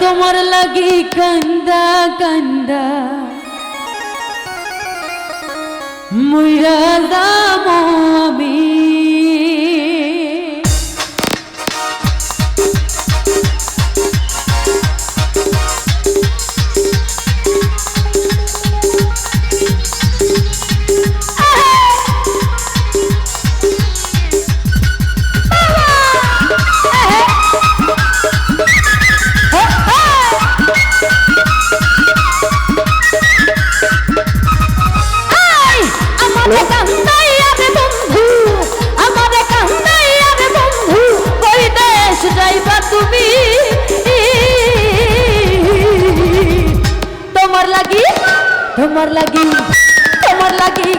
তোমার লাগি কান্দা কান্দা। মুইরা দাম আমি তোমার লাগি? তোমার লাগি তোমার লাগি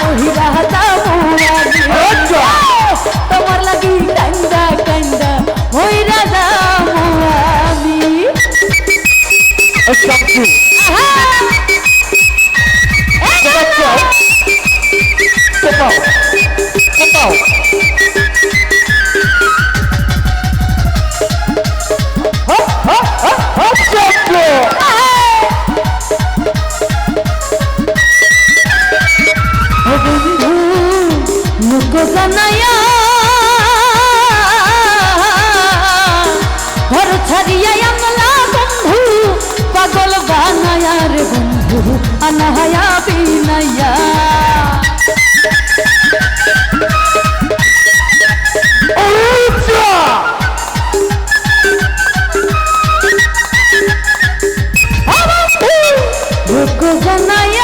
মহিলা দামুয়ানি তোমার লাগি কান্দা কান্দা মহিলা দামুয়ানি আনাহায়া বিনায়া মুখ জানায়া ঘর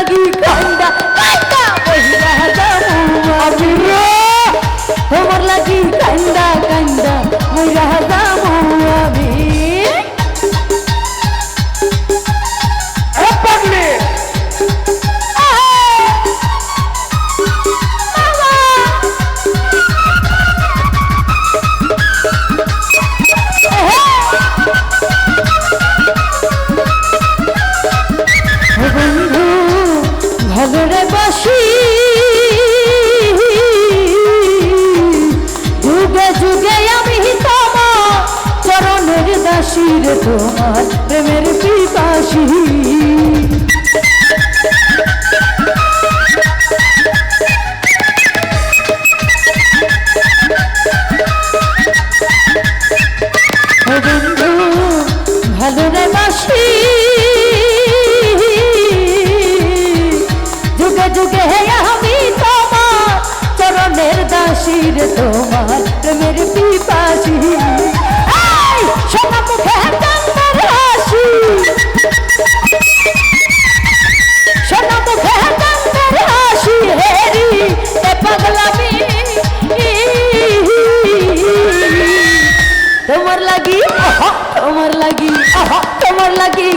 লাগি কান্দা ভগরে বাসি যুগে যুগে আমি তোমার চরণের দাসীর তোমার প্রেমের পিপাসী। রে তোমার প্রেমের পিপাসী। সোনা মুখে কান্নার হাসি। সোনা মুখে কান্নার হাসি হেরি এ লাগি তোমার লাগি তোমার লাগি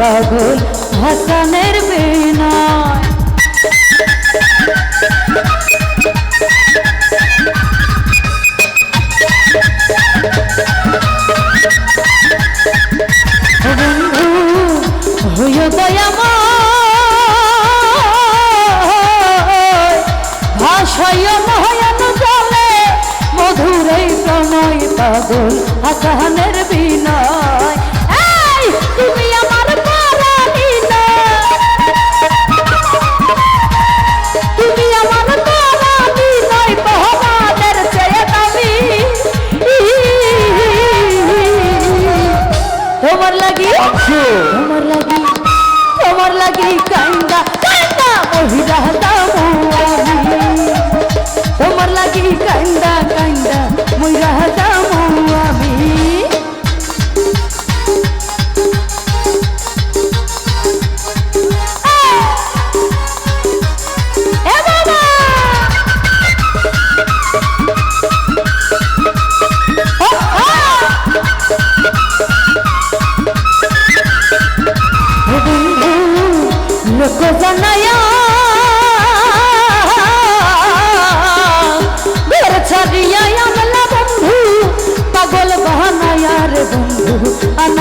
পাগল হাসানের বিনয় বন্ধু হইও দয়াময়। ভাষয় মধুরই প্রণয় পাগল হাসানের বিনয় কান্দা কান্দা মহিলা and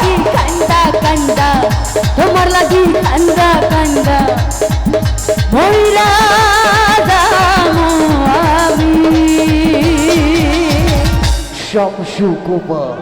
লাগি কান্দা কান্দা তোমার লাগি কান্দা কান্দা মহিলা আমি শামসু কুমার